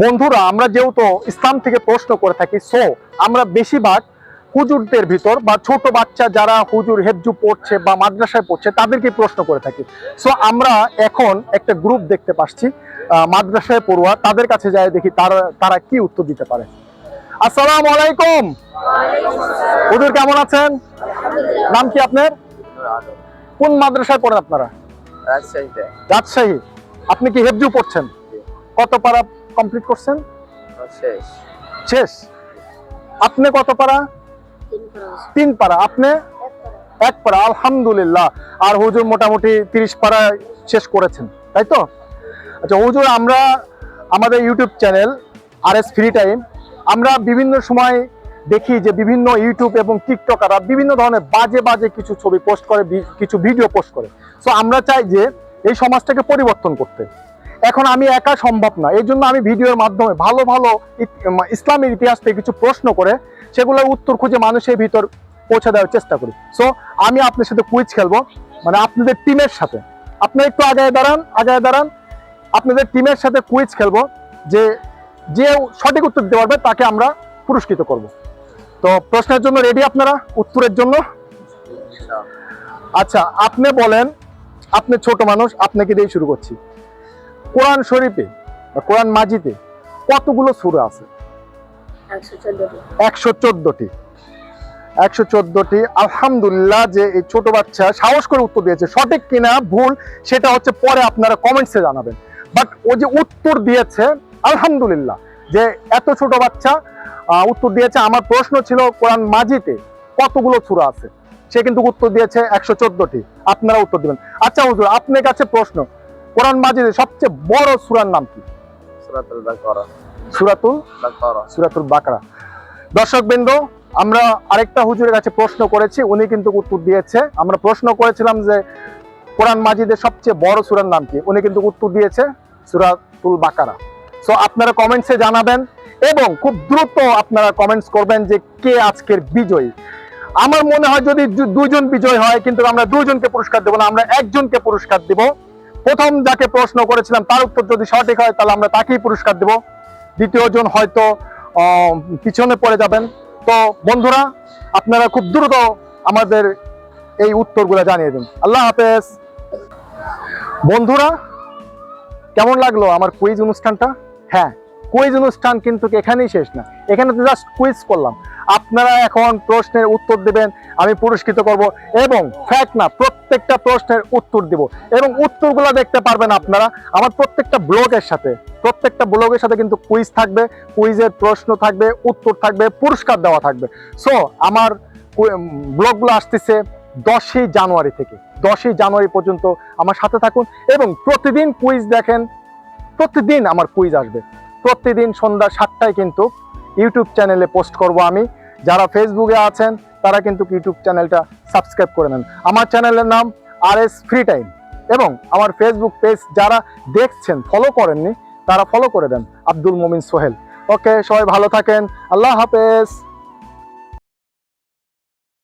বন্ধুরা আমরা যেহেতু ইসলাম থেকে প্রশ্ন করে থাকি সো আমরা বেশিরভাগ হুজুরদের ভিতর বা ছোট বাচ্চা যারা হুজুর হেফজু পড়ছে বা মাদ্রাসায় পড়ছে তাদেরকে প্রশ্ন করে থাকি। সো আমরা এখন একটা গ্রুপ দেখতে পাচ্ছি মাদ্রাসায় পড়ুয়া তাদের কাছে যায় দেখি তারা তারা কি উত্তর দিতে পারে। আসসালাম আলাইকুম। হুজুর কেমন আছেন? নাম কি আপনার? কোন মাদ্রাসায় পড়েন আপনারা? রাজশাহী। আপনি কি হেফজু পড়ছেন? কত পারা কমপ্লিট করছেন? শেষ। শেষ। আপনি কত পারা? তিন পারা। আপনি? এক পারা। আলহামদুলিল্লাহ। আর হুজুর মোটামুটি তিরিশ পারা শেষ করেছেন তাই তো? আচ্ছা হুজুর আমরা আমাদের ইউটিউব চ্যানেল আর এস ফ্রি টাইম আমরা বিভিন্ন সময় দেখি যে বিভিন্ন ইউটিউব এবং টিকটকাররা বিভিন্ন ধরনের বাজে বাজে কিছু ছবি পোস্ট করে কিছু ভিডিও পোস্ট করে। সো আমরা চাই যে এই সমাজটাকে পরিবর্তন করতে। এখন আমি একা সম্ভব না। এই জন্য আমি ভিডিওর মাধ্যমে ভালো ভালো ইসলামের ইতিহাস থেকে কিছু প্রশ্ন করে সেগুলোর উত্তর খুঁজে মানুষের ভিতর পৌঁছে দেওয়ার চেষ্টা করি। সো আমি আপনার সাথে কুইজ খেলব। মানে আপনাদের টিমের সাথে। আপনারা একটু আগায় দাঁড়ান আগায় দাঁড়ান। আপনাদের টিমের সাথে কুইজ খেলব যে যে সঠিক উত্তর দিতে পারবে তাকে আমরা পুরস্কৃত করব। তো প্রশ্নের জন্য রেডি আপনারা? উত্তরের জন্য? আচ্ছা আপনি বলেন আপনি ছোট মানুষ আপনাকে দিয়ে শুরু করছি। কোরআন শরীফে বা কোরআন মাজিতে কতগুলো সূরা আছে? একশো চোদ্দটি। একশো চোদ্দটি। আলহামদুলিল্লাহ যে এই ছোট বাচ্চা সাহস করে উত্তর দিয়েছে। সঠিক কিনা ভুল সেটা হচ্ছে পরে আপনারা কমেন্টসে জানাবেন। বাট ও যে উত্তর দিয়েছে আলহামদুলিল্লাহ যে এত ছোট বাচ্চা উত্তর দিয়েছে। আমার প্রশ্ন ছিল কোরআন মাজিতে কতগুলো সূরা আছে? সে কিন্তু উত্তর দিয়েছে একশো চোদ্দটি। আপনারা উত্তর দিবেন। আচ্ছা হুজুর আপনার কাছে প্রশ্ন। কোরআন মাজিদের সবচেয়ে বড় সূরার নাম কি? সুরাতুল বাকারা। সুরাতুল বাকরা। দর্শক বিন্দু আমরা আরেকটা হুজুরের কাছে প্রশ্ন করেছি উনি কিন্তু উত্তর দিয়েছে। আমরা প্রশ্ন করেছিলাম যে কোরআন মাজিদের সবচেয়ে বড় সূরার নাম কি? উনি কিন্তু উত্তর দিয়েছে সুরাতুল বাকারা। সো আপনারা কমেন্টসে জানাবেন এবং খুব দ্রুত আপনারা কমেন্টস করবেন যে কে আজকের বিজয়ী। আমার মনে হয় যদি দুজন বিজয় হয় কিন্তু আমরা দুজনকে পুরস্কার দেবো না আমরা একজনকে পুরস্কার দেব। প্রথম যাকে প্রশ্ন করেছিলাম, তার উত্তর যদি সঠিক হয়, তাহলে আমরা তাকেই পুরস্কার দেব। দ্বিতীয় জন হয়তো পিছনে পড়ে যাবেন। তো বন্ধুরা, আপনারা খুব দ্রুত আমাদের এই উত্তরগুলো জানিয়ে দিন। আল্লাহ হাফেজ। বন্ধুরা, কেমন লাগল আমার কুইজ অনুষ্ঠানটা? হ্যাঁ কুইজ অনুষ্ঠান কিন্তু এখানেই শেষ না। এখানে তো জাস্ট কুইজ করলাম। আপনারা এখন প্রশ্নের উত্তর দেবেন, আমি পুরস্কৃত করব এবং ফ্যাক্ট না, প্রত্যেকটা প্রশ্নের উত্তর দিব এবং উত্তরগুলো দেখতে পারবেন আপনারা আমার প্রত্যেকটা ব্লগের সাথে। প্রত্যেকটা ব্লগের সাথে কিন্তু কুইজ থাকবে কুইজের প্রশ্ন থাকবে, উত্তর থাকবে, পুরস্কার দেওয়া থাকবে। সো আমার ব্লগগুলো আসতেছে দশই জানুয়ারি থেকে। দশই জানুয়ারি পর্যন্ত আমার সাথে থাকুন এবং প্রতিদিন কুইজ দেখেন, প্রতিদিন আমার কুইজ আসবে। প্রতিদিন সন্ধ্যা সাতটায় কিন্তু ইউটিউব চ্যানেলে পোস্ট করব আমি। যারা ফেসবুকে আছেন, তারা কিন্তু ইউটিউব চ্যানেলটা সাবস্ক্রাইব করে নেন। আমার চ্যানেলের নাম আর এস ফ্রি টাইম এবং আমার ফেসবুক পেজ যারা দেখছেন ফলো করেননি, তারা ফলো করে দেন আব্দুল মোমিন সোহেল। ওকে সবাই ভালো থাকেন। আল্লাহ হাফেজ।